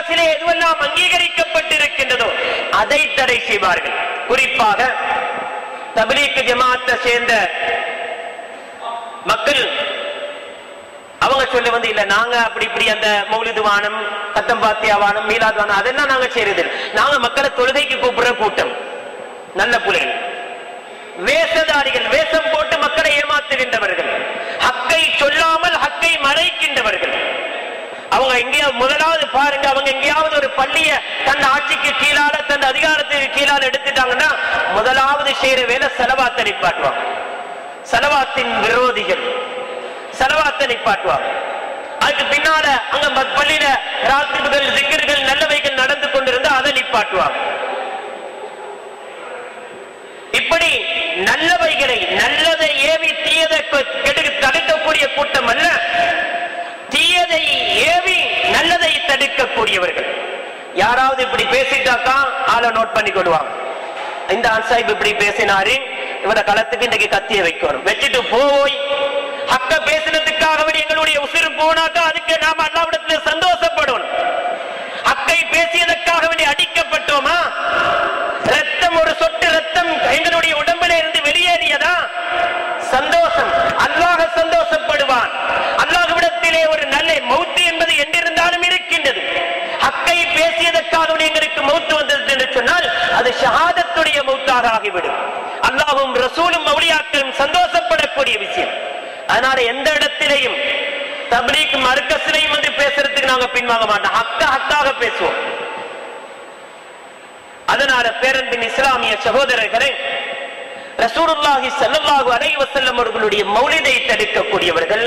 இஸ்லாத்திலே எதுவெல்லாம் அங்கீகரிக்கப்பட்டிருக்கின்றதோ அதை தடை செய்வார்கள். குறிப்பாக தபிலீக்கு ஜமாத்தை சேர்ந்த மக்கள் அவங்க சொல்ல வந்து இல்ல நாங்க அப்படி இப்படி அந்த மௌலிது வானம் கத்தம் பாத்தியா வானம் மீலாது வானம் அதெல்லாம் நாங்க செய்யறது நாங்க மக்களை தொழுகைக்கு கூப்பிடுற கூட்டம் நல்ல புலைகள். வேஷதாரிகள் வேஷம் போட்டு மக்களை ஏமாத்துகின்றவர்கள். ஹக்கை சொல்லாமல் ஹக்கை மறைக்கின்றவர்கள். அவங்க எங்கேயாவது முதலாவது பாருங்க அவங்க எங்கேயாவது ஒரு பள்ளிய தன் ஆட்சிக்கு கீழால தன் அதிகாரத்துக்கு கீழால எடுத்துட்டாங்கன்னா முதலாவது செய்யற வேலை செலவாத்த நிப்பாட்டுவாங்க. செலவாத்தின் விரோதிகள். செலவாத்த நிப்பாட்டுவாங்க. அதுக்கு பின்னால அங்க பள்ளியில ராத்திரிகள் சிக்கர்கள் நல்லவைகள் நடந்து கொண்டிருந்தா அதை நிப்பாட்டுவாங்க. இப்படி நல்லவைகளை நல்லதை ஏவி தீயதை கெடுக்க தடுக்கக்கூடிய கூட்டம் அல்ல. தீயதை ஏவி நல்லதை தடுக்கக்கூடியவர்கள். யாராவது இப்படி பேசிட்டாக்கா ஆளை நோட் பண்ணி கொள்வாங்க. இந்த அன்சாஹிப் இப்படி பேசினாரு இவரை களத்துக்கு இன்றைக்கு கத்திய வைக்கணும். வச்சுட்டு போய். அக்க பேசினதுக்காக எங்களுடைய உசிறு போனாக்கா அதுக்கு நாம அல்லாவிடத்துல சந்தோஷப்படணும். அக்கை பேசியதற்காக வேண்டி அடிக்கப்பட்டோமா? ரத்தம் ஒரு சொட்டு ரத்தம் எங்களுடைய உடம்புல இருந்து வெளியேறியதா? சந்தோஷம். அல்லாஹ் சந்தோஷப்படுவான். அல்லாஹ்விடத்திலே ஒரு நல்ல மௌத்து என்பது என்றிருந்தாலும் இருக்கின்றது. ஹக்கை பேசியதற்காக எங்களுக்கு மௌத்து வந்தது என்று சொன்னால் அது ஷஹாதத்துடைய மௌத்தாக ஆகிவிடும். அல்லாவும் ரசூலும் மௌலியாக்களும் சந்தோஷப்படக்கூடிய விஷயம். அதனால எந்த இடத்திலையும் தப்லீக் மறுக்கசிலையும் வந்து பேசுறதுக்கு நாங்க பின்வாங்க மாட்டோம். ஹக்க ஹக்காக பேசுவோம். அதனால பேரன்பின் இஸ்லாமிய சகோதரர்களே ரசூருல்லாஹி செல்லல்லாஹு அலைவசல்லம் அவர்களுடைய மௌலிதை தடுக்கக்கூடியவர்கள்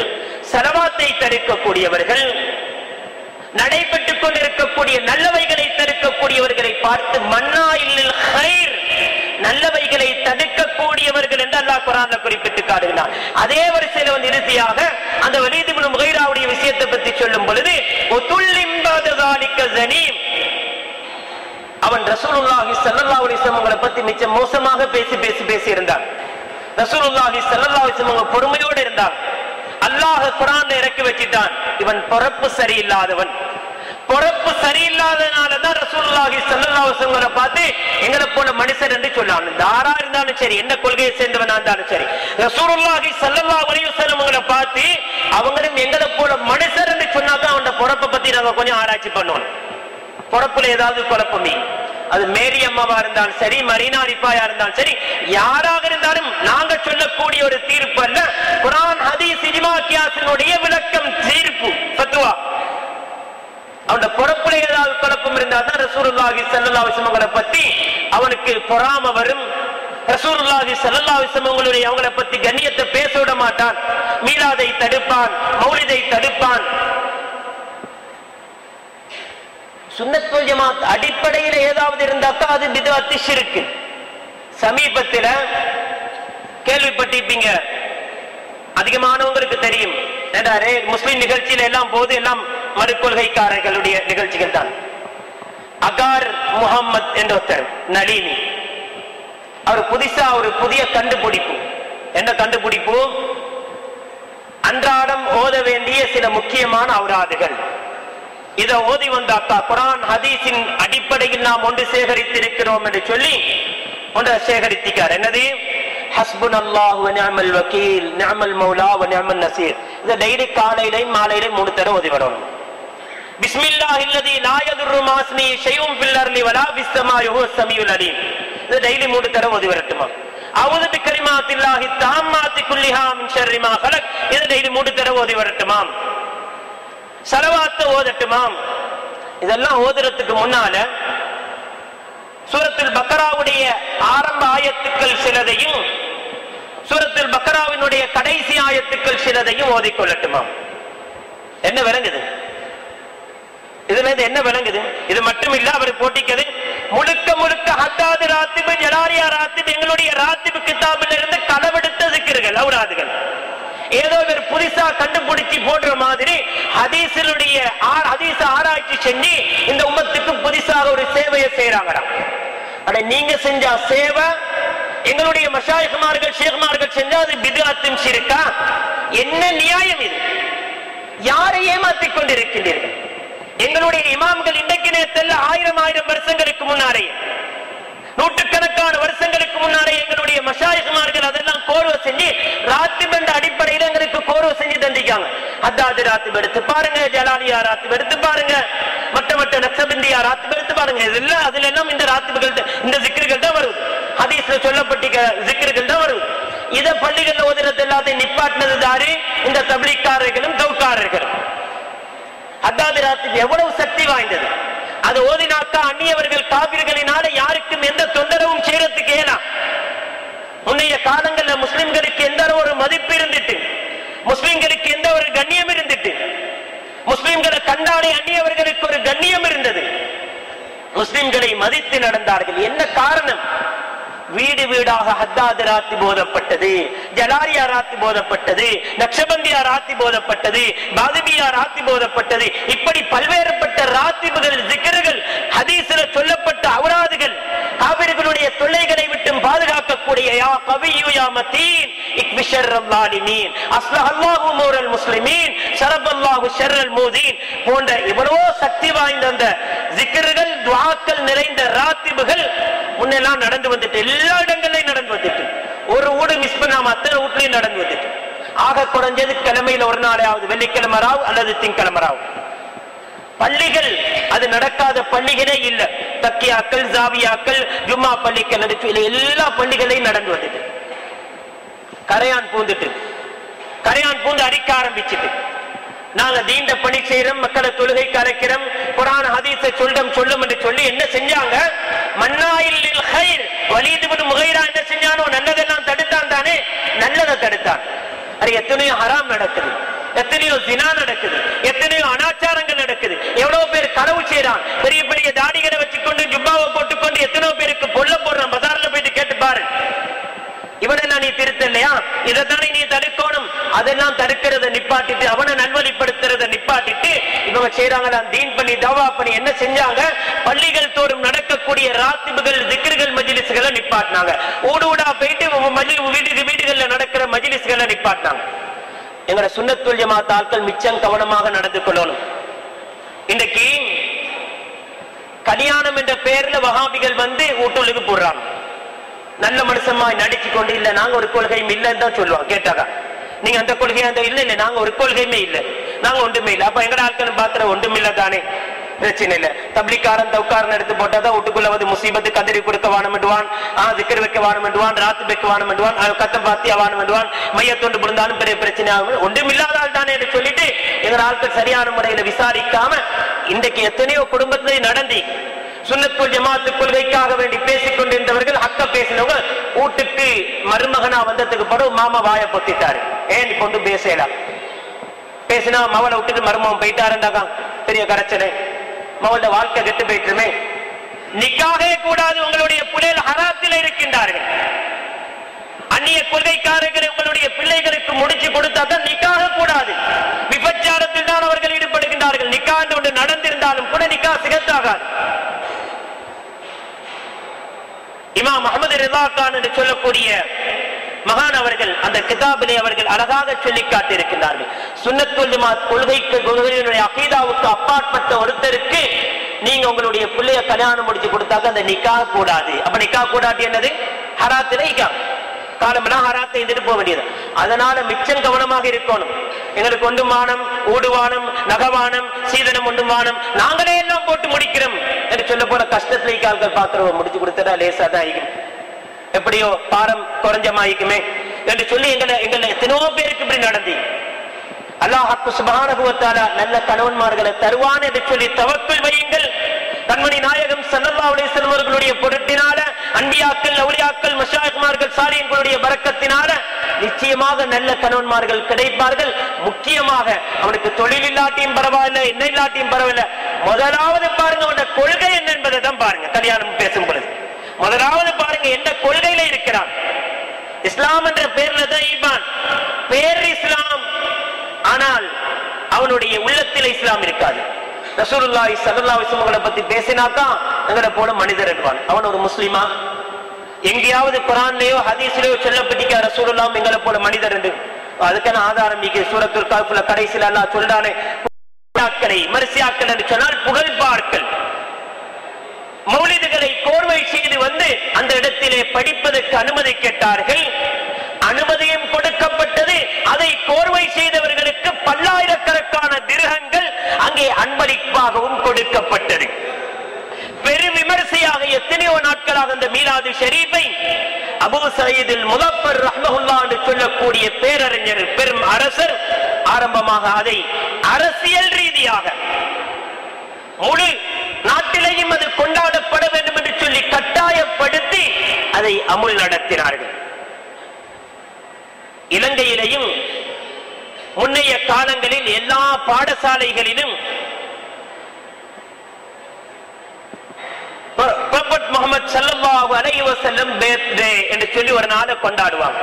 செலவாத்தை தடுக்கக்கூடியவர்கள் நடைபெற்றுக் கொண்டிருக்கக்கூடிய நல்லவைகளை தடுக்கக்கூடியவர்களை பார்த்து மன்னா இல்லில் ஹைர் நல்லவைகளை தடுக்கக்கூடியவர்கள் என்று அல்லாஹ் குரான் குறிப்பிட்டு காடுகிறார் அதே வரிசையில் வந்து இறுதியாக அந்த வலிதுபுல் முகைராவுடைய விஷயத்தை பத்தி சொல்லும் பொழுது ஒத்துள்ளிம்பாத அவன் ரசூலுல்லாஹி ஸல்லல்லாஹு அலைஹி வஸல்லம் அவங்களை பத்தி மிச்சம் மோசமாக பேசி பேசி பேசி இருந்தான். ரசூலுல்லாஹி சல்லல்லாஹு அலைஹி வஸல்லம் அவங்க பொறுமையோடு இருந்தான். அல்லாஹ் குர்ஆன்ல இறக்கி வச்சிட்டான். இவன் பொறப்பு சரியில்லாதவன். பொறப்பு சரியில்லாதனால தான் ரசூலுல்லாஹி ஸல்லல்லாஹு அலைஹி வஸல்லம் பார்த்து எங்களை போல மனுஷர் என்று சொன்னான். தாரா இருந்தாலும் சரி என்ன கொள்கையை சேர்ந்தவனா இருந்தாலும் சரி. ரசூலுல்லாஹி ஸல்லல்லாஹு அலைஹி வஸல்லம் அவங்களை பார்த்து அவங்களும் எங்களை போல மனுஷர் என்று சொன்னாதான் அவனோட பொறப்பை பத்தி நாங்க கொஞ்சம் ஆராய்ச்சி பண்ணுவோம். பொறப்புல ஏதாவது குழப்பமே அது மேரி அம்மாவா இருந்தாலும் சரி மரீனா ரிப்பாயா இருந்தாலும் சரி யாராக இருந்தாலும் நாங்க சொல்லக்கூடிய ஒரு தீர்ப்பு அல்ல குரான் ஹதீஸ் இஜ்மா கியாஸினுடைய விளக்கம் தீர்ப்பு ஃபத்வா. அவனோட பொறப்புல ஏதாவது குழப்பம் இருந்தால் தான் ரசூலுல்லாஹி சல்லா அலைஹி பத்தி அவனுக்கு பொறாம வரும். ரசூலுல்லாஹி சல்லா அலைஹி வஸல்லம் அவங்களுடைய அவங்கள பத்தி கண்ணியத்தை பேச விட மாட்டான். மீலாதை தடுப்பான் மௌலிதை தடுப்பான். சுன்னத்துல் ஜமாத் அடிப்படையில் ஏதாவது இருந்தாக்கா அது பிதாத்து சிறுக்கு சமீபத்தில் கேள்விப்பட்டிருப்பீங்க. அதிகமானவங்களுக்கு தெரியும். ஏண்டா, ரே, முஸ்லிம் நிகழ்ச்சியில எல்லாம் போது எல்லாம் மறுக்கொள்கைக்காரர்களுடைய நிகழ்ச்சிகள் தான். அகார் முகம்மத் என்ற ஒருத்தர் நளினி. அவர் புதுசா ஒரு புதிய கண்டுபிடிப்பு. என்ன கண்டுபிடிப்பு? அன்றாடம் ஓத வேண்டிய சில முக்கியமான அவுராதுகள் இதை ஓதி வந்தாக்கா குரான் ஹதீஸின் அடிப்படையில் நாம் ஒன்று சேகரித்திருக்கிறோம் என்று சொல்லி ஒன்றை சேகரித்திக்கார் என்னது? ஹஸ்புன் அல்லாஹ் நியமல் வக்கீல் நியமல் மௌலா நியமல் நசீர். இதை டெய்லி காலையிலையும் மாலையிலையும் மூணு தடவை ஓதி வரணும். பிஸ்மில்லாஹ் இல்லதி லா யதுர்ரு மாஸ்மி ஷைஉம் ஃபில் அர்லி வலா ஃபிஸ் ஸமாஇ ஹுவ ஸமீஉல் அலீம். இது டெய்லி மூணு தடவை ஓதி வரட்டுமா? அவுது பிக்கலிமாத்தில்லாஹி தாம்மாத்தி குல்லிஹா மின் ஷர்ரி மா இது டெய்லி மூணு தடவை ஓதி வரட்டுமா? சலவாத்த ஓதட்டுமாம் இதெல்லாம் ஓதுறதுக்கு முன்னால சூரத்தில் பக்கராவுடைய ஆரம்ப ஆயத்துக்கள் சிலதையும் சூரத்தில் பக்கராவினுடைய கடைசி ஆயத்துக்கள் சிலதையும் ஓதிக்கொள்ளட்டுமாம் என்ன விளங்குது? இதுல இருந்து என்ன விளங்குது? இது மட்டும் இல்ல அவர் போட்டிக்கது முழுக்க முழுக்க ஹத்தாது ராத்திபு ஜலாரியா ராத்திபு எங்களுடைய ராத்திபு கிதாபில் இருந்து களவெடுத்த சிக்கர்கள் அவுராதுகள் ஏதோ இவர் புதுசா கண்டுபிடிச்சி போடுற மாதிரி ஹதீசனுடைய ஹதீச ஆராய்ச்சி செஞ்சு இந்த உமத்துக்கு புதுசாக ஒரு சேவையை செய்யறாங்கடா ஆனா நீங்க செஞ்ச சேவை எங்களுடைய மஷாயிகுமார்கள் ஷேகுமார்கள் செஞ்சா அது பிதுஅத்தும் ஷிருக்கா என்ன நியாயம் இது? யாரை ஏமாத்திக் கொண்டிருக்கின்றீர்கள்? எங்களுடைய இமாம்கள் இன்றைக்கு நேத்தல்ல ஆயிரம் ஆயிரம் வருஷங்களுக்கு முன்னாரே நூற்றுக்கணக்கான வருஷங்களுக்கு முன்னாரே எங்களுடைய மஷாயிகுமார்கள் அதெல்லாம் கோர்வை செஞ்சு ராத்திப் என்ற அடிப்படையில் எங்களுக்கு கோர்வை செஞ்சு தந்திக்காங்க அத்தாது ராத்திப் எடுத்து பாருங்க ஜலாலியா ராத்திப் எடுத்து பாருங்க மற்ற மற்ற நக்சபிந்தியா ராத்திப் எடுத்து பாருங்க. இதெல்லாம் அதுல எல்லாம் இந்த ராத்திபுகள் இந்த சிக்கர்கள் தான் வருது ஹதீஸ்ல சொல்லப்பட்ட சிக்கர்கள் தான் வருது இத பள்ளிகள்ல ஓதுறது எல்லாத்தையும் நிப்பாட்டினது தாரு இந்த தபிலிக்காரர்களும் தௌக்காரர்களும் அத்தாது ராத்திப் எவ்வளவு சக்தி வாய்ந்தது. அது ஓதினாக்கா அந்நியவர்கள் காவிர்களினால யாருக்கும் எந்த தொந்தரவும் செய்யறதுக்கு ஏனா முன்னைய காலங்கள்ல முஸ்லிம்களுக்கு எந்த ஒரு மதிப்பு இருந்துட்டு முஸ்லிம்களுக்கு எந்த ஒரு கண்ணியம் இருந்துட்டு முஸ்லிம்களை கண்டாலே அந்நியவர்களுக்கு ஒரு கண்ணியம் இருந்தது. முஸ்லிம்களை மதித்து நடந்தார்கள். என்ன காரணம்? வீடு வீடாக ஹத்தாது ராத்தி போதப்பட்டது ஜலாரியா ராத்தி போதப்பட்டது நக்ஷபந்தியா ராத்தி போதப்பட்டது பாதுபியா ராத்தி போதப்பட்டது. இப்படி பல்வேறுபட்ட ராத்திபுகள் ஜிக்கர்கள் ஹதீசில சொல்லப்பட்ட அவராதுகள் காவிரிகளுடைய தொல்லைகளை விட்டும் பாதுகாப்பு பாதுகாக்கக்கூடிய யா கவியு யா மத்தீன் அஸ்லஹ் அல்லாஹு மூரல் முஸ்லிமீன் ஷர்ரல் மூதீன் போன்ற இவ்வளவோ சக்தி வாய்ந்த அந்த ஜிக்கர்கள் துவாக்கள் நிறைந்த ராத்திபுகள் முன்னெல்லாம் நடந்து வந்துட்டு எல்லா இடங்களையும் நடந்து வந்துட்டு. ஒரு ஊடு மிஸ் பண்ணாம அத்தனை வீட்லயும் நடந்து வந்துட்டு. ஆக குறைஞ்சது கிழமையில ஒரு நாளையாவது வெள்ளிக்கிழமை அல்லது திங்கிழமை ராவு. பள்ளிகள் அது நடக்காத பள்ளிகளே இல்ல. தக்கியாக்கள் ஜாவியாக்கள் ஜும்மா பள்ளிகள் நடிச்சு எல்லா பள்ளிகளையும் நடந்து வந்தது கரையான் பூந்துட்டு. கரையான் பூந்து அடிக்க ஆரம்பிச்சுட்டு. நாங்க தீண்ட பணி செய்யறோம் மக்களை தொழுகை கரைக்கிறோம் புராண ஹதீஸை சொல்லும் சொல்லும் என்று சொல்லி என்ன செஞ்சாங்க? மன்னாயில் ஹைர் வலிதுபின் முகைரா என்ன செஞ்சானோ நல்லதெல்லாம் தடுத்தான் தானே? நல்லதை தடுத்தான். அது எத்தனையோ ஹராம் நடக்குது. எத்தனையோ ஜினா நடக்குது. எத்தனையோ அனாச்சாரங்கள் நடக்குது. எவ்வளவு பேர் களவு செய்யறான் பெரிய பெரிய தாடிகளை வச்சுக்கொண்டு ஜுப்பாவை போட்டுக்கொண்டு எத்தனையோ பேருக்கு பொல்ல போடுறான். பஜார்ல போயிட்டு கேட்டு பாரு. இவனெல்லாம் நீ திருத்தலையா? இல்லையா இதைத்தானே நீ தடுக்கணும். அதெல்லாம் தடுக்கிறத நிப்பாட்டிட்டு அவனை நல்வழிப்படுத்துறத நிப்பாட்டிட்டு இவங்க செய்யறாங்களா தீன் பண்ணி தவா பண்ணி என்ன செஞ்சாங்க? பள்ளிகள் தோறும் நடக்கக்கூடிய ராத்திபுகள் திக்ருகள் மஜிலிசுகளை நிப்பாட்டினாங்க. ஊடு ஊடா போயிட்டு வீட்டுக்கு வீடுகள்ல நடக்கிற மஜிலிசுகளை நிப்பாட்டினாங்க. எங்கட சுண்ணத்துல் ஜமாத் ஆட்கள் மிச்சம் கவனமாக நடந்து கொள்ளணும். இன்னைக்கு கல்யாணம் என்ற பெயர்ல வகாபிகள் வந்து ஊட்டலுக்கு போடுறாங்க. நல்ல மனுஷமாய் நடிச்சு கொண்டு இல்ல நாங்க ஒரு கொள்கையும் இல்லைன்னு தான் சொல்லுவோம் கேட்டாக்கா? நீங்க அந்த கொள்கை அந்த இல்ல இல்ல நாங்க ஒரு கொள்கையுமே இல்ல. நாங்க ஒன்றுமே இல்ல. அப்ப எங்கட ஆட்கள் பாக்குற ஒன்றுமில்ல தானே? பிரச்சனை இல்ல. தப்ளிக்காரன் தவுக்காரன் எடுத்து போட்டாதான் வீட்டுக்குள்ள வந்து முசீபத்து கதிரி கொடுக்க வானமிடுவான் ஆஹ் திக்கர் வைக்க வானமிடுவான் ராத்து வைக்க வானமிடுவான் கத்தம் பாத்தியா வானமிடுவான் மையத்தொண்டு விழுந்தாலும் பெரிய பிரச்சனை ஆகும் ஒன்றும் இல்லாத தானே என்று சொல்லிட்டு எங்க ஆட்கள் சரியான முறையில விசாரிக்காம இன்றைக்கு எத்தனையோ குடும்பத்திலே நடந்தி சுண்ணத்துள் ஜமாத்து கொள்கைக்காக வேண்டி பேசிக் கொண்டிருந்தவர்கள் ஹக்க பேசினவங்க வீட்டுக்கு மருமகனா வந்ததுக்கு பிறகு மாமா வாய பொத்திட்டாரு. ஏன் கொண்டு பேசலாம் பேசினா மவளை விட்டுட்டு மருமகன் போயிட்டாருண்டாக்கா? பெரிய கரைச்சனை மவளோட வாழ்க்கை கெட்டு போயிட்டுமே. நிக்காகவே கூடாது உங்களுடைய புலையில் ஹராத்தில் இருக்கின்றார்கள். அந்நிய கொள்கைக்காரர்களை உங்களுடைய பிள்ளைகளுக்கு முடிச்சு கொடுத்தாதான் நிக்காக கூடாது. விபச்சாரத்தில் தான் அவர்கள் ஈடுபடுகின்றார்கள். நிக்கா ஒன்று நடந்திருந்தாலும் கூட நிக்கா சிகத்தாகாது. இமாம் அகமது ரிதா கான் என்று சொல்லக்கூடிய மகான் அவர்கள் அந்த கிதாபிலே அவர்கள் அழகாக சொல்லி காட்டியிருக்கிறார்கள் சுன்னத்துல் ஜமாத் கொள்கைக்கு கொள்கையினுடைய அகீதாவுக்கு அப்பாற்பட்ட ஒருத்தருக்கு நீங்க உங்களுடைய பிள்ளைய கல்யாணம் முடிச்சு கொடுத்தாக்க அந்த நிக்கா கூடாது. அப்ப நிக்கா கூடாது என்னது? ஹராத்திலே இக்கா காலமெல்லாம் ஹராத்தை இருந்துட்டு போக வேண்டியது. அதனால மிச்சம் கவனமாக இருக்கணும். எங்களுக்கு ஒன்றுமானம் ஊடுவானம் நகவானம் சீதனம் ஒன்றுமானம் நாங்களே எல்லாம் போட்டு முடிக்கிறோம். சொல்ல போற கஷ்டத்துல ஆள்கள் பாத்திரம் முடிச்சு கொடுத்தா லேசா தான் ஆகிக்கும் எப்படியோ பாரம் குறைஞ்சமாயிக்குமே. என்று சொல்லி எங்களை எங்களை எத்தனையோ பேருக்கு இப்படி நடந்தி அல்லாஹாக்கு சுபானுபவத்தால நல்ல கணவன்மார்களை தருவான் என்று சொல்லி தவக்குள் வையுங்கள். கண்மணி நாயகம் ஸல்லல்லாஹு அலைஹி அவர்களுடைய பொருட்டினால அன்பியாக்கள் அவுளியாக்கள் மஷாயிக்மார்கள் சாலியன்களுடைய பரக்கத்தினால நிச்சயமாக நல்ல கணவன்மார்கள் கிடைப்பார்கள். முக்கியமாக அவனுக்கு தொழில் இல்லாட்டியும் பரவாயில்ல என்ன இல்லாட்டியும் பரவாயில்ல. முதலாவது பாருங்க அவனோட கொள்கை என்ன என்பதை தான் பாருங்க. கல்யாணம் பேசும் பொழுது. முதலாவது பாருங்க எந்த கொள்கையில இருக்கிறான்? இஸ்லாம் என்ற பேர்ல தான் ஈமான். பேர் இஸ்லாம். ஆனால் அவனுடைய உள்ளத்தில் இஸ்லாம் இருக்காது. ரசூலுல்லாஹி ஸல்லல்லாஹு அலைஹி வஸல்லம் பத்தி பேசினாக்கா எங்கட போல மனிதர் என்பான். அவன் ஒரு முஸ்லிமா? எங்கேயாவது குரான்லயோ ஹதீஸ்லயோ சொல்லப்பட்டிருக்க ரசூலுல்லாஹ் எங்களை போல மனிதர் என்று அதுக்கான ஆதாரம் நீங்க சூரத்துல் காப்புல கடைசியில் அல்லாஹ் சொல்றானே புகழாக்களை விமர்சியாக்கள் என்று சொன்னால் புகழ்பார்கள் கோர்வை செய்து வந்து அந்த இடத்திலே படிப்பதற்கு அனுமதி கேட்டார்கள். அனுமதியும் கொடுக்கப்பட்டது. அதை கோர்வை செய்தவர்களுக்கு பல்லாயிரக்கணக்கான திருகங்கள் அங்கே அன்பளிப்பாகவும் கொடுக்கப்பட்டது. பெரு விமர்சையாக எத்தனையோ நாட்களாக அந்த மீலாது ஷெரீஃபை அபு சயீதில் முதப்பர் ரஹ்மஹுல்லா என்று சொல்லக்கூடிய பேரறிஞர் பெரும் அரசர் ஆரம்பமாக அதை அரசியல் ரீதியாக முழு நாட்டிலேயும் அது கொண்டாடப்பட வேண்டும் என்று சொல்லி கட்டாயப்படுத்தி அதை அமுல் நடத்தினார்கள். இலங்கையிலையும் முன்னைய காலங்களில் எல்லா பாடசாலைகளிலும் ப்ராபட் முகமது ஸல்லல்லாஹு அலைஹி வஸல்லம் பர்த்டே என்று சொல்லி ஒரு நாளை கொண்டாடுவாங்க.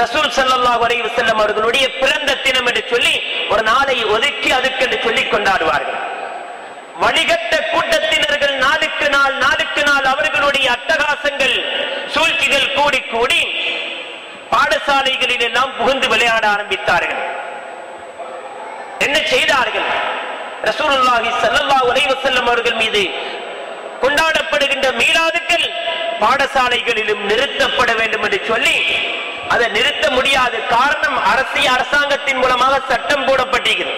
ரசூல் ஸல்லல்லாஹு அலைஹி வஸல்லம் அவர்களுடைய பிறந்த தினம் என்று சொல்லி ஒரு நாளை ஒதுக்கி அதுக்கு என்று சொல்லி கொண்டாடுவார்கள். வழிகட்ட கூட்டத்தினர்கள் நாளுக்கு நாள் நாளுக்கு நாள் அவர்களுடைய அட்டகாசங்கள் சூழ்ச்சிகள் கூடி கூடி பாடசாலைகளில் எல்லாம் புகுந்து விளையாட ஆரம்பித்தார்கள். என்ன செய்தார்கள்? ரசூலுல்லாஹி செல்லல்லா அலைஹி வஸல்லம் அவர்கள் மீது கொண்டாடப்படுகின்ற மீளாதுக்கள் பாடசாலைகளிலும் நிறுத்தப்பட வேண்டும் என்று சொல்லி அதை நிறுத்த முடியாது காரணம் அரசிய அரசாங்கத்தின் மூலமாக சட்டம் போடப்பட்டிருக்கிறது.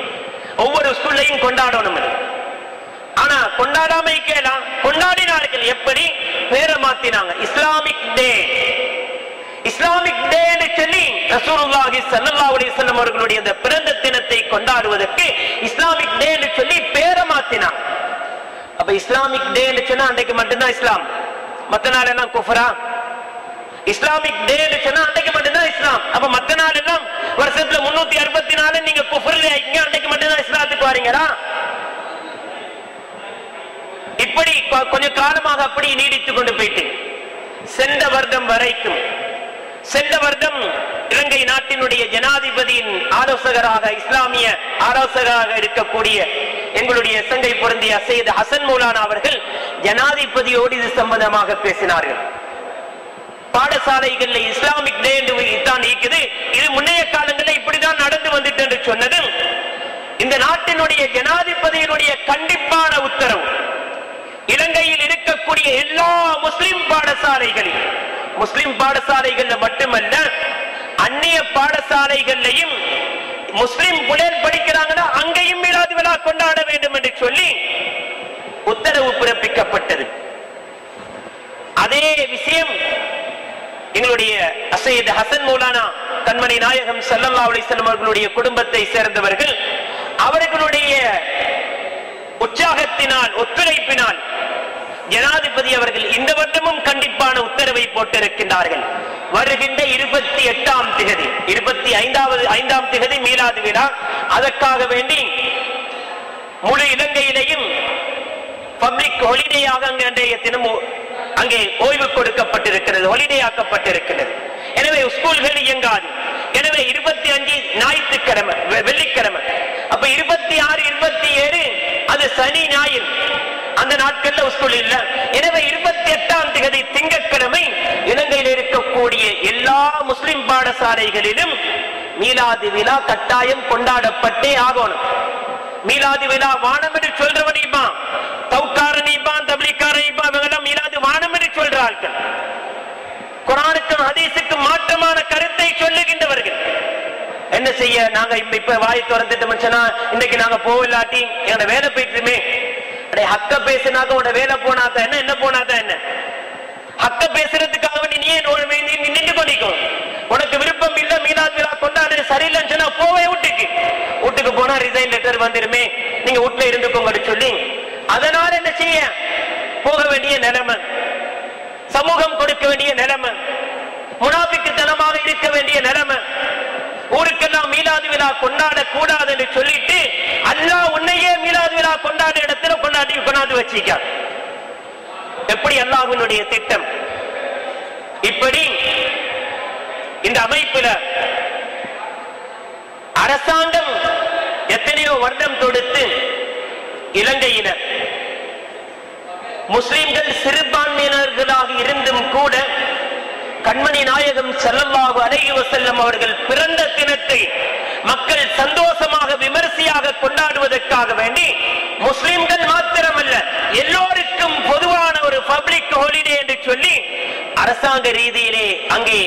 ஒவ்வொரு ஸ்கூல்லையும் கொண்டாடணும் ஆனா கொண்டாடாம இருக்கலாம் கொண்டாடினார்கள் எப்படி? பேரை மாத்தினாங்க. இஸ்லாமிக் டே. இஸ்லாமிக் டே என்று சொல்லி ரசூலுல்லாஹி ஸல்லல்லாஹு அலைஹி வஸல்லம் அவர்களுடைய அந்த பிறந்த தினத்தை கொண்டாடுவதற்கு இஸ்லாமிக் டே என்று சொல்லி பேரை மாத்தினாங்க. அப்ப இஸ்லாமிக் டே சொன்னா அன்றைக்கு மட்டும்தான் இஸ்லாம். மத்த நாள் எல்லாம் குஃபரா. இஸ்லாமிக் டே சொன்னா அன்றைக்கு மட்டும்தான் இஸ்லாம். அப்ப மத்த நாள் எல்லாம் வருஷத்துல முன்னூத்தி அறுபத்தி நாலு நீங்க குஃபர்ல அன்னைக்கு அன்றைக்கு மட்டும்தான் இஸ்லாத்துக்கு வரீங்களா? இப்படி கொஞ்ச காலமாக அப்படி நீடித்துக் கொண்டு போயிட்டு சென்ற வருடம் வரைக்கும் சென்ற வருடம் இலங்கை நாட்டினுடைய ஜனாதிபதியின் ஆலோசகராக இஸ்லாமிய ஆலோசகராக இருக்கக்கூடிய எங்களுடைய சங்கை பொருந்திய சையது ஹசன் மௌலானா அவர்கள் ஜனாதிபதியோடு இது சம்பந்தமாக பேசினார்கள். பாடசாலைகள்ல இஸ்லாமிக் டே என்று தான் இருக்குது இது முன்னைய காலங்களில் இப்படிதான் நடந்து வந்துட்டு என்று சொன்னது இந்த நாட்டினுடைய ஜனாதிபதியினுடைய கண்டிப்பான உத்தரவு இலங்கையில் இருக்கக்கூடிய எல்லா முஸ்லிம் பாடசாலைகளில் முஸ்லிம் பாடசாலைகள்ல மட்டுமல்ல அந்நிய பாடசாலைகள்லையும் முஸ்லிம் புலன் படிக்கிறாங்கன்னா அங்கேயும் விழா கொண்டாட வேண்டும் என்று சொல்லி உத்தரவு பிறப்பிக்கப்பட்டது. அதே விஷயம் எங்களுடைய அசையத் ஹசன் மௌலானா தன்மனை நாயகம் சல்லல்லா அலைஹி அவர்களுடைய குடும்பத்தை சேர்ந்தவர்கள் அவர்களுடைய உற்சாகத்தினால் ஒத்துழைப்பினால் ஜனாதிபதி அவர்கள் இந்த வருடமும் கண்டிப்பான உத்தரவை போட்டிருக்கின்றார்கள். வருகின்ற இருபத்தி எட்டாம் திகதி இருபத்தி ஐந்தாவது ஐந்தாம் திகதி மீளாது விழா. அதற்காக வேண்டி முழு இலங்கையிலையும் பப்ளிக் ஹாலிடேயாக அங்கே அன்றைய தினம் அங்கே ஓய்வு கொடுக்கப்பட்டிருக்கிறது ஹொலிடே ஆக்கப்பட்டிருக்கிறது. எனவே ஸ்கூல்கள் இயங்காது. எனவே இருபத்தி அஞ்சு ஞாயிற்றுக்கிழமை வெள்ளிக்கிழமை. அப்ப இருபத்தி ஆறு இருபத்தி ஏழு அது சனி ஞாயிறு. அந்த நாட்கள்ல ஸ்கூல் இல்ல. எனவே இருபத்தி எட்டாம் தேதி திங்கட்கிழமை இலங்கையில் இருக்கக்கூடிய எல்லா முஸ்லிம் பாடசாலைகளிலும் மீலாது விழா கட்டாயம் கொண்டாடப்பட்டே ஆகணும். மீலாது விழா வானம் என்று சொல்றவனிப்பா தௌக்காரனிப்பான் தபிலிக்காரனிப்பா இவங்கெல்லாம் மீலாது வானம் என்று சொல்றார்கள். குரானுக்கும் ஹதீஸுக்கும் மாற்றமான கருத்தை சொல்லுகின்றவர்கள். என்ன செய்ய? நாங்க இப்ப இப்ப வாய் திறந்துட்டு சொன்னா இன்னைக்கு நாங்க போவில்லாட்டி எங்களோட வேலை போயிட்டுமே. அடே ஹக்க பேசினாக்க உட வேலை போனாதான் என்ன? என்ன போனாதான் என்ன? ஹக்க பேசுறதுக்காக வேண்டி நீ நின்று பண்ணிக்கோ விருப்பம் இல்ல மீனாத் விழா கொண்டாடு சரியில்லைன்னு சொன்னா போவே வீட்டுக்கு கம்ப்ளைண்ட் லெட்டர் வந்துருமே நீங்க வீட்டுல இருந்துக்கோங்க சொல்லி அதனால என்ன செய்ய? போக வேண்டிய நிலைமை. சமூகம் கொடுக்க வேண்டிய நிலைமை. முனாபிக்குத்தனமாக இருக்க வேண்டிய நிலைமை. ஊருக்கெல்லாம் மீலாது விழா கொண்டாட கூடாது என்று சொல்லிட்டு அல்லா உன்னையே மீலாது விழா கொண்டாட இடத்துல கொண்டாடி கொண்டாந்து வச்சிக்க எப்படி அல்லாஹினுடைய திட்டம்? இப்படி இந்த அமைப்புல அரசாங்கம் எத்தனையோ வருடம் தொடுத்து இலங்கையினர் முஸ்லிம்கள் சிறுபான்மையினர்களாக இருந்தும் கூட கண்மணி நாயகம் செல்லம்பாபு அலைஹி வஸல்லம் அவர்கள் பிறந்த தினத்தை மக்கள் சந்தோஷமாக விமரிசையாக கொண்டாடுவதற்காக வேண்டி முஸ்லிம்கள் மாத்திரமல்ல எல்லோருக்கும் பொதுவான ஒரு பப்ளிக் ஹாலிடே என்று சொல்லி அரசாங்க ரீதியிலே அங்கே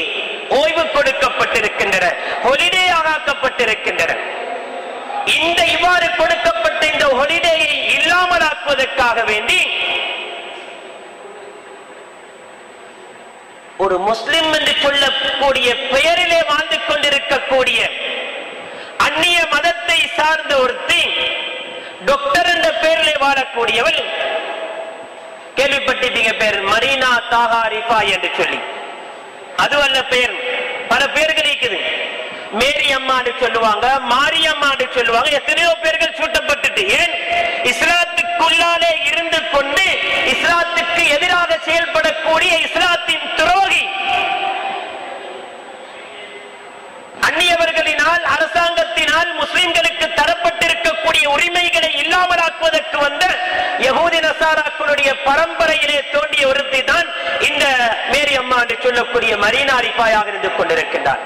ஓய்வு கொடுக்கப்பட்டிருக்கின்றன ஹொலிடே ஆக்கப்பட்டிருக்கின்றன. இந்த இவ்வாறு கொடுக்கப்பட்ட இந்த ஹொலிடேயை இல்லாமலாக்குவதற்காக வேண்டி ஒரு முஸ்லிம் என்று சொல்லக்கூடிய பெயரிலே வாழ்ந்து கொண்டிருக்கக்கூடிய அந்நிய மதத்தை சார்ந்த ஒருத்தி டாக்டர் என்ற பெயரிலே வாழக்கூடியவள். கேள்விப்பட்டிருப்பீங்க பேர் மரீனா தாகா ரிஃபா என்று சொல்லி. அதுவல்ல பெயர் பல பேர்கள் இருக்குது. மேரி அம்மான்னு சொல்லுவாங்க மாரியம்மான்னு சொல்லுவாங்க. எத்தனையோ பேர்கள் சூட்டப்பட்டுட்டு ஏன்? இஸ்லாத்துக்குள்ளாலே இருந்து கொண்டு இஸ்லாத்துக்கு எதிராக செயல்படக்கூடிய இஸ்லாத்தின் துரோகி. அந்நியவர்களினால் அரசாங்கத்தினால் முஸ்லிம்களுக்கு தரப்பட்டிருக்கக்கூடிய உரிமைகளை இல்லாமலாக்குவதற்கு வந்த யகூதி நசாராக்களுடைய பரம்பரையிலே தோண்டிய ஒருத்தி தான் இந்த மேரி அம்மா என்று சொல்லக்கூடிய மரீனா அரிப்பாயாக இருந்து கொண்டிருக்கின்றார்.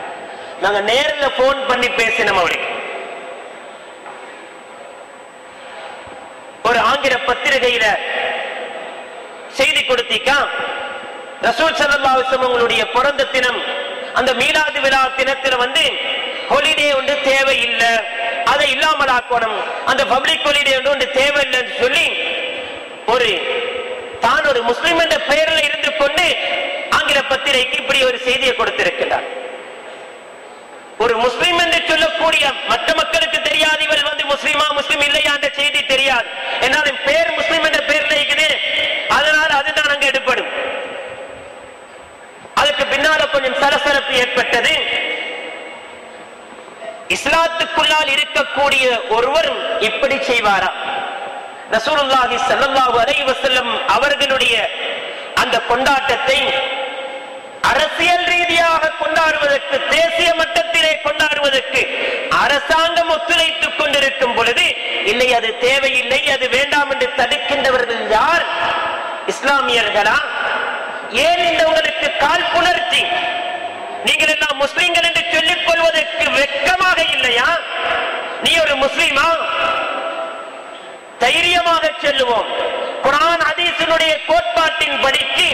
நாங்க நேர்ல போன் பண்ணி பேசினோம் அவருக்கு. ஒரு ஆங்கில பத்திரிகையில செய்தி கொடுத்தீக்கா? ரசூல் ஸல்லல்லாஹு உங்களுடைய பிறந்த தினம் அந்த மீலாது விழா தினத்துல வந்து ஹொலிடே ஒன்று தேவையில்லை அதை இல்லாமல் ஆக்கணும் அந்த பப்ளிக் ஹொலிடே ஒன்று ஒன்று தேவையில்லைன்னு சொல்லி ஒரு தான் ஒரு முஸ்லிம் என்ற பெயரில் இருந்து கொண்டு ஆங்கில பத்திரிகைக்கு இப்படி ஒரு செய்தியை கொடுத்திருக்கிறார். ஒரு முஸ்லிம் என்று சொல்லக்கூடிய மற்ற மக்களுக்கு தெரியாது இவள் வந்து முஸ்லிமா முஸ்லிம் இல்லையா என்ற செய்தி தெரியாது. என்னால் பேர் முஸ்லிம் என்ற பேர்ல இருக்குது. அதனால் அதுதான் அங்கு எடுப்படும். அதுக்கு பின்னால கொஞ்சம் சலசலப்பு ஏற்பட்டது. இஸ்லாத்துக்குள்ளால் இருக்கக்கூடிய ஒருவர் இப்படி செய்வாரா? ரசூலுல்லாஹி ஸல்லல்லாஹு அலைஹி வஸல்லம் அவர்களுடைய அந்த கொண்டாட்டத்தை அரசியல் ரீதியாக கொண்டாடுவதற்கு தேசிய மட்டத்திலே கொண்டாடுவதற்கு அரசாங்கம் ஒத்துழைத்துக் கொண்டிருக்கும் பொழுது இல்லை அது தேவையில்லை அது வேண்டாம் என்று தடுக்கின்றவர்கள் யார்? இஸ்லாமியர்களா? ஏன் இந்த உங்களுக்கு காழ்ப்புணர்ச்சி நீங்கள் எல்லாம் முஸ்லிம்கள் என்று சொல்லிக் கொள்வதற்கு வெக்கமாக இல்லையா? நீ ஒரு முஸ்லிமா? தைரியமாக செல்லுவோம். குரான் அதீசனுடைய கோட்பாட்டின் படிக்கு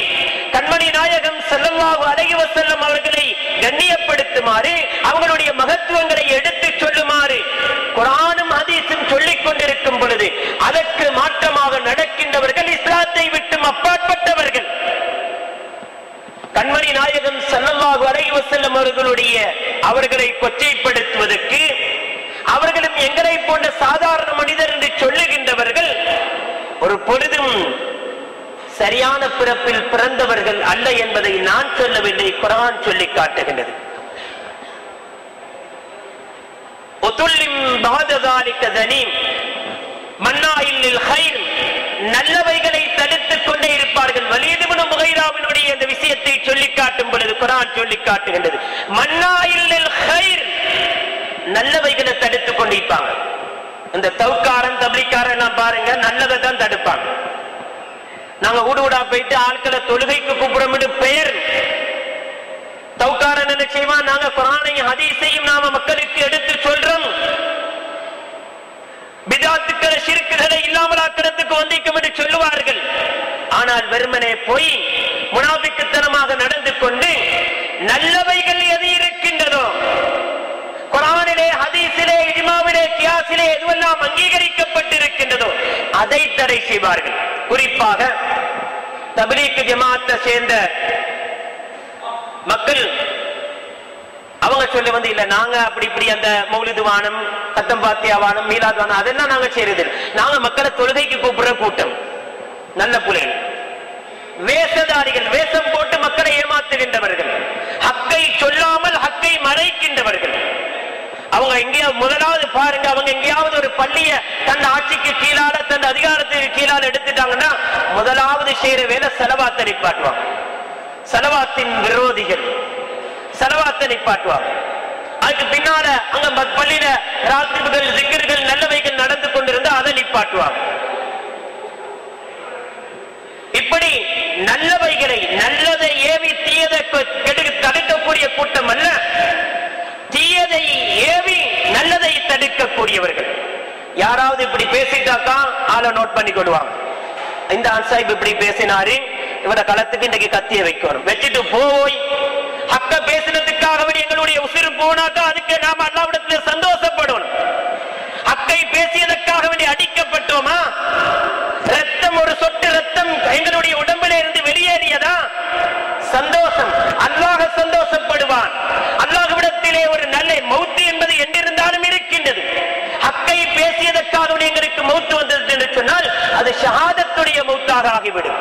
கண்மணி நாயகம் செல்லல்லாவு அழகிவ செல்லும் அவர்களை கண்ணியப்படுத்துமாறு அவங்களுடைய மகத்துவங்களை எடுத்து சொல்லுமாறு குரானும் அதீசும் சொல்லிக் கொண்டிருக்கும் பொழுது அதற்கு மாற்றமாக நடக்கின்றவர்கள் இஸ்லாத்தை விட்டும் அப்பாற்பட்டவர்கள். கண்மணி நாயகம் ஸல்லல்லாஹு அலைஹி செல்லும் அவர்களுடைய அவர்களை கொச்சைப்படுத்துவதற்கு அவர்களும் எங்களை போன்ற சாதாரண மனிதர் என்று சொல்லுகின்றவர்கள் ஒரு பொழுதும் சரியான பிறப்பில் பிறந்தவர்கள் அல்ல என்பதை நான் சொல்லவில்லை குரான் சொல்லி காட்டுகின்றது. ஹைர் நல்லவைகளை தடுத்துக் கொண்டே இருப்பார்கள். வலியதுபுன முகைராவினுடைய இந்த விஷயத்தை சொல்லி காட்டும் பொழுது குரான் சொல்லி காட்டுகின்றது. மன்னாயில் நல்லவைகளை தடுத்துக் கொண்டிருப்பாங்க இந்த தவுக்காரன் தபிக்காரன் எல்லாம் பாருங்க நல்லதை தான் தடுப்பாங்க. நாங்க ஊடு ஊடா போயிட்டு ஆட்களை தொழுகைக்கு கூப்பிடுறது பெயர். தவுக்காரன் என்ன செய்வான்? நாங்க குரானையும் ஹதீஸையும் நாம மக்களுக்கு எடுத்து சொல்றோம். பிதாத்துக்களை சிறுக்குகளை இல்லாமலாக்கிறதுக்கு வந்திக்கும் என்று சொல்லுவார்கள். ஆனால் வெறுமனே போய் முனாபிக்குத்தனமாக நடந்து கொண்டு நல்லவைகள் எது இருக்கின்றதோ குரானிலே ஹதீஸிலே இஜிமாவிலே கியாசிலே எதுவெல்லாம் அங்கீகரிக்கப்பட்டிருக்கின்றதோ அதை தடை செய்வார்கள். குறிப்பாக தபிலீக்கு ஜமாத்தை சேர்ந்த மக்கள் அவங்க சொல்ல வந்து இல்ல நாங்க அப்படி இப்படி அந்த மௌலிது வானம் சத்தம் பாத்தியா வானம் வானம் அதெல்லாம் நாங்க செய்யறது நாங்க மக்களை தொழுகைக்கு கூப்பிடுற கூட்டம். நல்ல புலைகள் வேஷதாரிகள் வேஷம் போட்டு மக்களை ஏமாத்துகின்றவர்கள். ஹக்கை சொல்லாமல் ஹக் மறைக்கின்றவர்கள். அவங்க எங்கேயாவது முதலாவது பாருங்க அவங்க எங்கேயாவது ஒரு பள்ளிய தன் ஆட்சிக்கு கீழால தன் அதிகாரத்துக்கு கீழால எடுத்துட்டாங்கன்னா முதலாவது செய்யற வேலை செலவாத்த நிப்பாட்டுவாங்க. செலவாத்தின் விரோதிகள். செலவாத்த நிப்பாட்டுவாங்க. அதுக்கு பின்னால அங்க பள்ளியில ராத்திரிகள் சிக்கர்கள் நல்லவைகள் நடந்து கொண்டிருந்தா அதை நிப்பாட்டுவாங்க. இப்படி நல்லவைகளை நல்லதை ஏவி தீயதை கெடு- தடுக்கக்கூடிய கூட்டம் அல்ல. தீயதை ஏவி நல்லதை தடுக்கக்கூடியவர்கள். யாராவது இப்படி பேசிட்டாக்கா ஆளை நோட் பண்ணி கொள்வாங்க. இந்த அன்சாஹிப் இப்படி பேசினாரு. இவர களத்துக்கு இன்னைக்கு கத்திய வைக்கணும். வச்சுட்டு போய் அக்க பேசினதுக்காக எங்களுடைய உசிறு போனாக்கா அதுக்கு நாம அல்லாவிடத்துல சந்தோஷப்படணும். அக்கை பேசியதற்காக வேண்டி அடிக்கப்பட்டோமா ரத்தம் ஒரு சொட்டு ரத்தம் எங்களுடைய உடம்பில இருந்து வெளியேறியதா சந்தோஷம். அல்லாஹ் சந்தோஷப்படுவான். அல்லாஹ்விடத்திலே ஒரு நல்ல மௌத்து என்பது எங்கிருந்தாலும் இருக்கின்றது. ஹக்கை பேசியதற்காக எங்களுக்கு மௌத்து வந்தது என்று சொன்னால் அது ஷஹாதத்துடைய மௌத்தாக ஆகிவிடும்.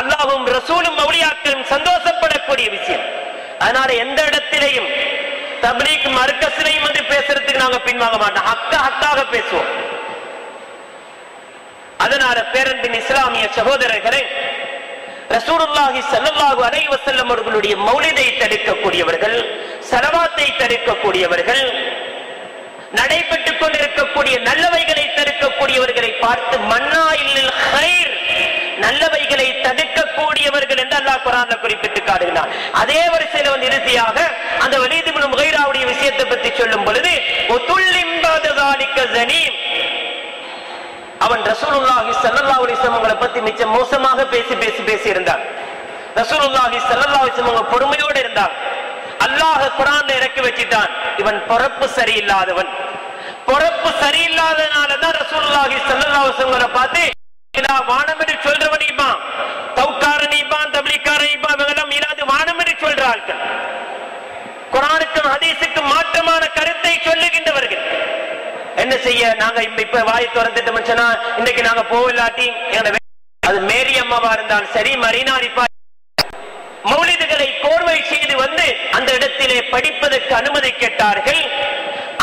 அல்லாஹும் ரசூலும் மௌலியாக்களும் சந்தோஷப்படக்கூடிய விஷயம். அதனால எந்த இடத்திலையும் தப்லீக் மறுக்கசிலையும் வந்து பேசுறதுக்கு நாங்க பின்வாங்க மாட்டோம். ஹக்க ஹக்காக பேசுவோம். அதனால பேரன்பின் இஸ்லாமிய சகோதரர்களே ரசூருல்லாஹி சல்லல்லாஹு அலைஹி வசல்லம் அவர்களுடைய மௌலிதை தடுக்கக்கூடியவர்கள் சலவாத்தை தடுக்கக்கூடியவர்கள் நடைபெற்றுக் கொண்டிருக்கக்கூடிய நல்லவைகளை தடுக்கக்கூடியவர்களை பார்த்து மன்னா இல்லில் ஹைர் நல்லவைகளை தடுக்கக்கூடியவர்கள் என்று அல்லாஹ் குரான் குறிப்பிட்டு காடுகிறார் அதே வரிசையில வந்து இறுதியாக அந்த வலிதிபுலம் முகைராவுடைய விஷயத்தை பற்றி சொல்லும் பொழுது ஒத்துள்ளிம்பாத ஜனீம் அவன் ரசூலுல்லாஹி ஸல்லல்லாஹு அலைஹி வஸல்லம் அவங்களை பத்தி மிச்சம் மோசமாக பேசி பேசி பேசி இருந்தான். ரசூலுல்லாஹி ஸல்லல்லாஹு அலைஹி வஸல்லம் பொறுமையோடு இருந்தான். அல்லாஹ் குர்ஆன்ல இறக்கி வச்சிட்டான். இவன் பொறப்பு சரியில்லாதவன். பொறப்பு சரியில்லாதனால தான் ரசூலுல்லாஹி ஸல்லல்லாஹு அலைஹி வஸல்லம் பார்த்து இதா வானம் என்று சொல்றவன் இப்பான் தௌக்காரன் இப்பான் தப்லீக்காரன் இப்பான் இவங்கெல்லாம் மீளாது வானம் என்று சொல்றார்கள் குரானுக்கும் ஹதீஸுக்கும் மாற்றமான செய்ய நாங்க இப்ப இப்ப வாய் திறந்துட்டோம் சொன்னா இன்னைக்கு நாங்க போகலாட்டி அது மேரி அம்மாவா இருந்தால் சரி மரீனா ரிப்பா மௌலிதுகளை கோர்வை செய்து வந்து அந்த இடத்திலே படிப்பதற்கு அனுமதி கேட்டார்கள்.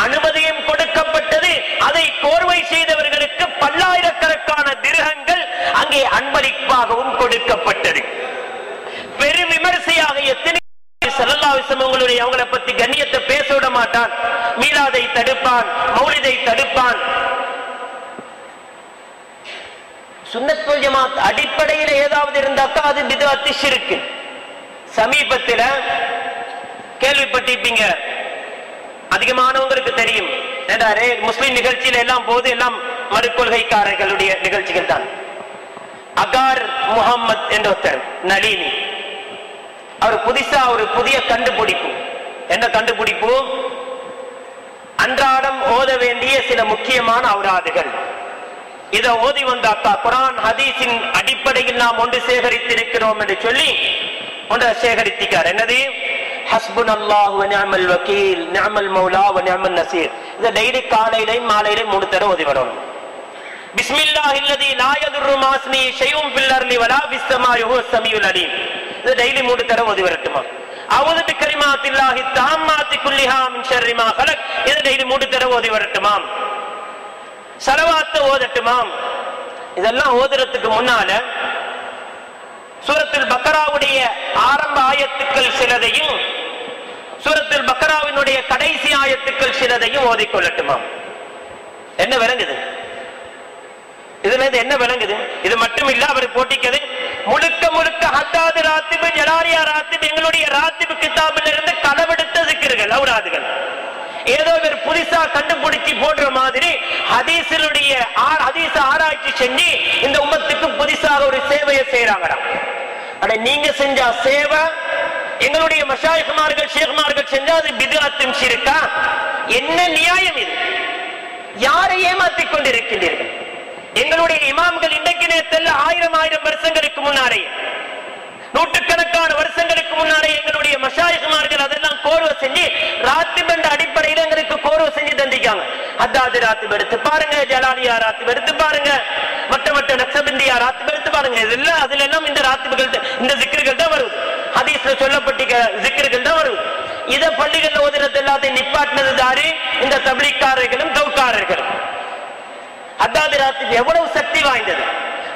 அனுமதியும் கொடுக்கப்பட்டது. அதை கோர்வை செய்தவர்களுக்கு பல்லாயிரக்கணக்கான திருகங்கள் அங்கே அன்பளிப்பாகவும் கொடுக்கப்பட்டது. பெரு விமர்சையாக எத்தனை ஸல்லல்லாஹு உங்களுடைய அவங்களை பத்தி கண்ணியத்தை பேச விட மாட்டான். மீலாதை தடுப்பான் மௌலிதை தடுப்பான். சுன்னத் ஜமாத் அடிப்படையில் ஏதாவது இருந்தாக்கா அது பிதுஅத்து ஷிர்க் சமீபத்தில் கேள்விப்பட்டிருப்பீங்க. அதிகமானவங்களுக்கு தெரியும். ஏண்டாரே முஸ்லிம் நிகழ்ச்சியில எல்லாம் போது எல்லாம் மறுக்கொள்கைக்காரர்களுடைய நிகழ்ச்சிகள் தான். அகார் முகம்மத் என்ற ஒருத்தர் நளினி. அவர் புதுசா ஒரு புதிய கண்டுபிடிப்பு. என்ன கண்டுபிடிப்பு? அன்றாடம் ஓத வேண்டிய சில முக்கியமான அவுராதுகள் இதை ஓதி வந்தாக்கா குரான் ஹதீஸின் அடிப்படையில் நாம் ஒன்று சேகரித்திருக்கிறோம் என்று சொல்லி ஒன்றை சேகரித்திருக்கார் என்னது? ஹஸ்புன் அல்லாஹ் நிஅமல் வக்கீல் நிஅமல் மௌலா வ நசீர். இதை டெய்லி காலையிலையும் மாலையிலையும் மூணு தடவை ஓதி வரணும். பிஸ்மில்லாஹ் இல்லதி லா யதுர்ரு மாஸ்மி ஷைஉம் வலா ஃபிஸ் ஸமாஇ ஹுவ அலீம். இது டெய்லி மூணு தடவை ஓதி வரட்டுமா அவுது பிகலிமாத்தில்லாஹி தாம்மாத்தி குல்லிஹா மின் ஷர்ரி மா ஹலக் இது டெய்லி மூணு தடவை ஓதி வரட்டுமாம் சலவாத்த ஓதட்டுமாம் இதெல்லாம் ஓதுறதுக்கு முன்னால சூரத்தில் பக்கராவுடைய ஆரம்ப ஆயத்துக்கள் சிலதையும் சூரத்தில் பக்கராவினுடைய கடைசி ஆயத்துக்கள் சிலதையும் ஓதிக்கொள்ளட்டுமாம் என்ன விளங்குது இதுல இருந்து என்ன விளங்குது இது மட்டும் இல்ல அவர் போட்டிக்கிறது முழுக்க முழுக்க ஹத்தாது ராத்திபு ஜலாரியா ராத்திபு எங்களுடைய ராத்திபு கிதாபில் இருந்து களவெடுத்த சிக்கர்கள் அவுராதுகள் ஏதோ இவர் புதுசா கண்டுபிடிச்சு போடுற மாதிரி ஹதீசனுடைய ஹதீச ஆராய்ச்சி செஞ்சு இந்த உமத்துக்கு புதுசாக ஒரு சேவையை செய்யறாங்கடா ஆனா நீங்க செஞ்ச சேவை எங்களுடைய மஷாயிகுமார்கள் ஷேகுமார்கள் செஞ்சா அது பிதுஅத்தும் ஷிருக்கா என்ன நியாயம் இது? யாரை ஏமாத்திக் கொண்டிருக்கின்றீர்கள்? எங்களுடைய இமாம்கள் இன்றைக்கு நேரத்தில் ஆயிரம் ஆயிரம் வருஷங்களுக்கு முன்னாரே நூற்றுக்கணக்கான வருஷங்களுக்கு முன்னாரே எங்களுடைய மஷாயிகுமார்கள் அதெல்லாம் கோர்வை செஞ்சு ராத்திப் என்ற அடிப்படையில் எங்களுக்கு கோர்வை செஞ்சு தந்திக்காங்க அத்தாது ராத்திப் எடுத்து பாருங்க ஜலாலியா ராத்திப் எடுத்து பாருங்க மற்ற மற்ற நக்சபிந்தியா ராத்திப் எடுத்து பாருங்க. இதெல்லாம் அதுல எல்லாம் இந்த ராத்திபுகள் இந்த சிக்கர்கள் தான் வருது. ஹதீஸ்ல சொல்லப்பட்டிருக்க சிக்கர்கள் தான் வருது. இத பள்ளிகள் ஓதுறது எல்லாத்தையும் நிப்பாட்டினது தாரு இந்த தபிலிக்காரர்களும் கவுக்காரர்களும் அத்தாது எவ்வளவு சக்தி வாய்ந்தது.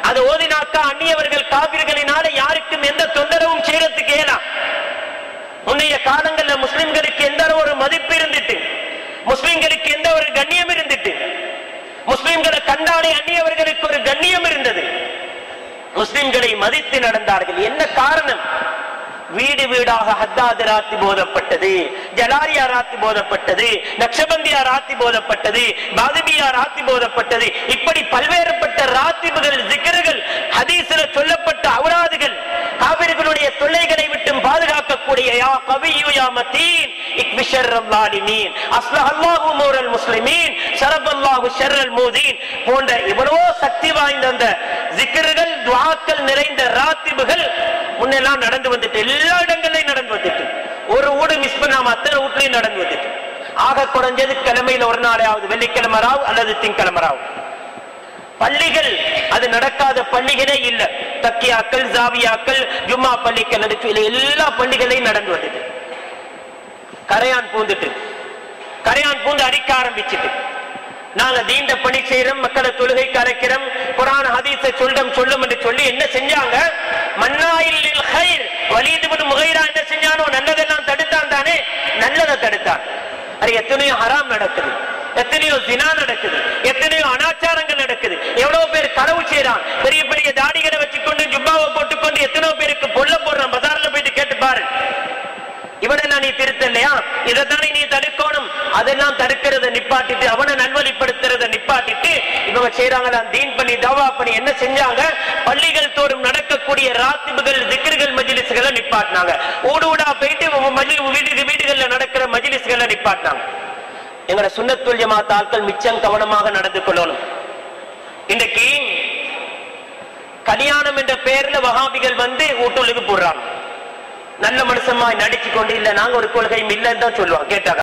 அது ஓதினாக்கா அந்நியவர்கள் காவிர்களினால யாருக்கும் எந்த தொந்தரவும் செய்யறதுக்கு ஏனா முன்னைய காலங்கள்ல முஸ்லிம்களுக்கு எந்த ஒரு மதிப்பு இருந்துட்டு முஸ்லிம்களுக்கு எந்த ஒரு கண்ணியம் இருந்துட்டு முஸ்லிம்களை கண்டாலே அந்நியவர்களுக்கு ஒரு கண்ணியம் இருந்தது. முஸ்லிம்களை மதித்து நடந்தார்கள். என்ன காரணம்? வீடு வீடாக ஹத்தாது ராத்தி போதப்பட்டது ஜலாரியா ராத்தி போதப்பட்டது நக்ஷபந்தியா ராத்தி போதப்பட்டது பாதுபியா ராத்தி போதப்பட்டது. இப்படி பல்வேறுபட்ட ராத்திபுகள் ஜிக்கர்கள் ஹதீசில சொல்லப்பட்ட அவுராதுகள் கவியு யா மதீன் யா ஷர்ரல் லாலிமீன் அஸ்லஹ அல்லாஹு மூரல் முஸ்லிமீன் ஷரபல்லாஹு ஷர்ரல் மூதீன் போன்ற இவ்வளவோ சக்தி வாய்ந்த அந்த ஜிக்ருகள் துவாக்கள் நிறைந்த ராத்திபுகள் முன்னெல்லாம் நடந்து வந்துட்டு எல்லா இடங்களையும் நடந்து வந்துட்டு. ஒரு ஊடு மிஸ் பண்ணாம அத்தனை வீட்லயும் நடந்து வந்துட்டு. ஆக குறைஞ்சது கிழமையில ஒரு நாளையாவது வெள்ளிக்கிழமை ராவு அல்லது திங்கிழமை ராவு. பள்ளிகள் அது நடக்காத பள்ளிகளே இல்ல. தக்கியாக்கள் ஜாவியாக்கள் ஜும்மா பள்ளிகள் நடிச்சு எல்லா பள்ளிகளையும் நடந்து வந்துட்டு. கரையான் பூந்துட்டு. கரையான் பூந்து அடிக்க ஆரம்பிச்சுட்டு. நாங்க தீண்ட பணி செய்யறோம் மக்களை தொழுகைக்கு அழைக்கிறோம் குரான் ஹதீஸை சொல்லும் சொல்லும் என்று சொல்லி என்ன செஞ்சாங்க? மன்னாயில் ஹைர் வலிதுபுன் முகைரா என்ன செஞ்சானோ நல்லதெல்லாம் தடுத்தான் தானே? நல்லதை தடுத்தான். அது எத்தனையோ ஹராம் நடக்குது. எத்தனையோ தினா நடக்குது. எத்தனையோ அனாச்சாரங்கள் நடக்குது. எவ்வளவு பேர் களவு செய்யறான் பெரிய பெரிய தாடிகளை வச்சுக்கொண்டு ஜுப்பாவை போட்டுக்கொண்டு எத்தனையோ பேருக்கு பொல்ல போடுறான். பஜார்ல போயிட்டு கேட்டு பாரு. இவனை நான் நீ திருத்தலையா? இதைத்தானே நீ தடுக்க அதெல்லாம் தடுக்கிறத நிப்பாட்டிட்டு அவனை நல்வழிப்படுத்துறத நிப்பாட்டிட்டு இவங்க செய்யறாங்களா தீன் பண்ணி தவா பண்ணி என்ன செஞ்சாங்க? பள்ளிகள் தோறும் நடக்கக்கூடிய ராத்திபுகள் திக்ருகள் மஜிலிசுகளை நிப்பாட்டினாங்க. ஊடு ஊடா போயிட்டு மஜி வீட்டுக்கு வீடுகள்ல நடக்கிற மஜிலிசுகளை நிப்பாட்டினாங்க. எங்கட சுண்ணத்துல் ஜமாத் ஆட்கள் மிச்சம் கவனமாக நடந்து கொள்ளணும். இன்றைக்கு கல்யாணம் என்ற பெயர்ல வகாபிகள் வந்து ஊட்டுள்ளுக்கு போடுறாங்க. நல்ல மனுஷமாய் நடிச்சு கொண்டு இல்ல நாங்க ஒரு கொள்கையும் இல்லைன்னு தான் சொல்லுவாங்க. கேட்டாங்க.